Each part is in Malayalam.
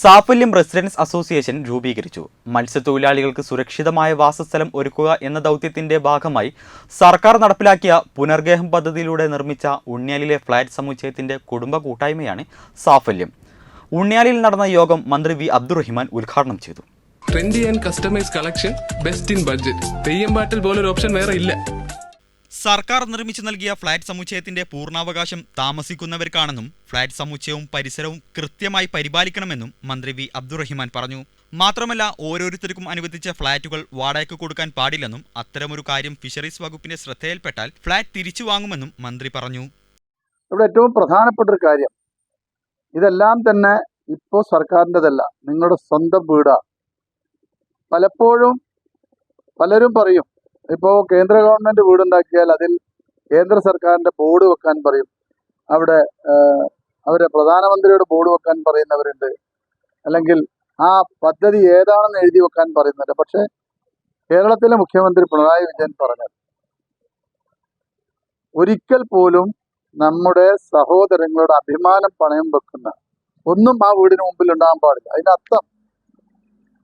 Saphalyam residence association രൂപീകരിച്ചു. മത്സ്യത്തൊഴിലാളികൾക്ക് സുരക്ഷിതമായ വാസസ്ഥലം ഒരുക്കുക എന്ന ദൗത്യത്തിന്റെ ഭാഗമായി സർക്കാർ നടപ്പിലാക്കിയ പുനർഗേഹം പദ്ധതിയിലൂടെ നിർമ്മിച്ച ഉണ്ണിയാലിലെ ഫ്ളാറ്റ് സമുച്ചയത്തിന്റെ കുടുംബ കൂട്ടായ്മയാണ് സാഫല്യം. ഉണ്ണിയാലിൽ നടന്ന യോഗം മന്ത്രി വി അബ്ദുറഹിമാൻ ഉദ്ഘാടനം ചെയ്തു. Trendy and customise collection best in budget Theyyam പാട്ടിൽ ഓപ്ഷൻ വേറെ ഇല്ല. സർക്കാർ നിർമ്മിച്ചു നൽകിയ ഫ്ളാറ്റ് സമുച്ചയത്തിന്റെ പൂർണാവകാശം താമസിക്കുന്നവർക്കാണെന്നും ഫ്ളാറ്റ് സമുച്ചയവും പരിസരവും കൃത്യമായി പരിപാലിക്കണമെന്നും മന്ത്രി വി അബ്ദുറഹിമാൻ പറഞ്ഞു. മാത്രമല്ല ഓരോരുത്തർക്കും അനുവദിച്ച ഫ്ളാറ്റുകൾ വാടകയ്ക്ക് കൊടുക്കാൻ പാടില്ലെന്നും അത്തരമൊരു കാര്യം ഫിഷറീസ് വകുപ്പിന്റെ ശ്രദ്ധയിൽപ്പെട്ടാൽ ഫ്ളാറ്റ് തിരിച്ചു വാങ്ങുമെന്നും മന്ത്രി പറഞ്ഞു. ഇവിടെ ഏറ്റവും പ്രധാനപ്പെട്ട ഒരു കാര്യം. ഇതെല്ലാം തന്നെ ഇപ്പോ സർക്കാരിന്റെതല്ല നിങ്ങളുടെ സ്വന്തം വീടാണ് പലപ്പോഴും പലരും പറയും ഇപ്പോൾ കേന്ദ്ര ഗവൺമെന്റ് വീടുണ്ടാക്കിയാൽ അതിൽ കേന്ദ്ര സർക്കാരിന്റെ ബോർഡ് വെക്കാൻ പറയും. അവിടെ അവരെ പ്രധാനമന്ത്രിയുടെ ബോർഡ് വെക്കാൻ പറയുന്നവരുണ്ട്. അല്ലെങ്കിൽ ആ പദ്ധതി ഏതാണെന്ന് എഴുതി വെക്കാൻ പറയുന്നുണ്ട് പക്ഷെ കേരളത്തിലെ മുഖ്യമന്ത്രി പിണറായി വിജയൻ പറഞ്ഞത് ഒരിക്കൽ പോലും നമ്മുടെ സഹോദരങ്ങളുടെ അഭിമാനം പണയം വെക്കുന്ന ഒന്നും ആ വീടിന് മുമ്പിൽ ഉണ്ടാകാൻ പാടില്ല. അതിനർത്ഥം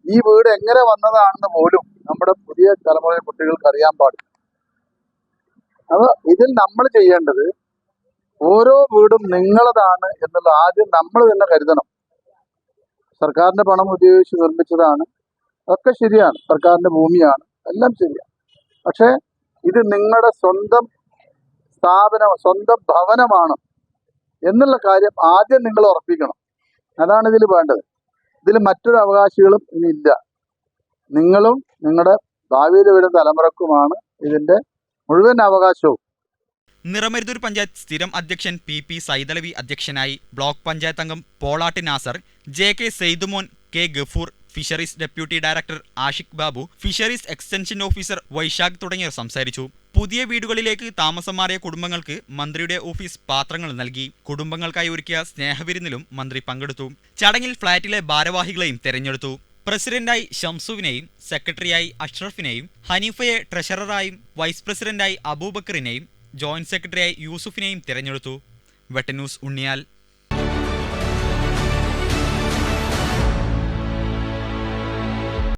ഈ വീട് എങ്ങനെ വന്നതാണെന്ന് പോലും നമ്മുടെ പുതിയ തലമുറ കുട്ടികൾക്ക് അറിയാൻ പാടില്ല. അപ്പൊ ഇതിൽ നമ്മൾ ചെയ്യേണ്ടത് ഓരോ വീടും നിങ്ങളതാണ് എന്നുള്ള ആദ്യം നമ്മൾ തന്നെ കരുതണം. സർക്കാരിന്റെ പണം ഉപയോഗിച്ച് നിർമ്മിച്ചതാണ്. അതൊക്കെ ശരിയാണ്. സർക്കാരിന്റെ ഭൂമിയാണ്. എല്ലാം ശരിയാണ് പക്ഷേ ഇത് നിങ്ങളുടെ സ്വന്തം സ്ഥാപനം സ്വന്തം ഭവനമാണ് എന്നുള്ള കാര്യം ആദ്യം നിങ്ങൾ ഉറപ്പിക്കണം. അതാണ് ഇതിൽ വേണ്ടത്. ഇതിൽ മറ്റൊരു അവകാശികളും ഇനി ഇല്ല. നിങ്ങളും നിങ്ങളുടെ ഭാവിയിൽ വരുന്ന തലമുറക്കുമാണ് ഇതിന്റെ മുഴുവൻ അവകാശവും. നിറമരുതൂർ പഞ്ചായത്ത് സ്ഥിരം അധ്യക്ഷൻ പി പി സൈതലവി അധ്യക്ഷനായി ബ്ലോക്ക് പഞ്ചായത്ത് അംഗം Polatti Nasar J K Saithumon K Gafoor fisheries deputy director Ashiq Babu fisheries extension officer Vaishakh തുടങ്ങിയവർ സംസാരിച്ചു. പുതിയ വീടുകളിലേക്ക് താമസം മാറിയ കുടുംബങ്ങൾക്ക് മന്ത്രിയുടെ ഓഫീസ് പാത്രങ്ങൾ നൽകി. കുടുംബങ്ങൾക്കായി ഒരുക്കിയ സ്നേഹവിരുന്നിലും മന്ത്രി പങ്കെടുത്തു. ചടങ്ങിൽ ഫ്ളാറ്റിലെ ഭാരവാഹികളെയും തെരഞ്ഞെടുത്തു. പ്രസിഡന്റായി ഷംസുവിനെയും സെക്രട്ടറിയായി അഷ്റഫിനെയും ഹനീഫയെ ട്രഷററായും വൈസ് പ്രസിഡന്റായി അബൂബക്കറിനെയും ജോയിന്റ് സെക്രട്ടറിയായി യൂസുഫിനെയും തിരഞ്ഞെടുത്തു. വെട്ടന്യൂസ് ഉണ്ണിയാൽ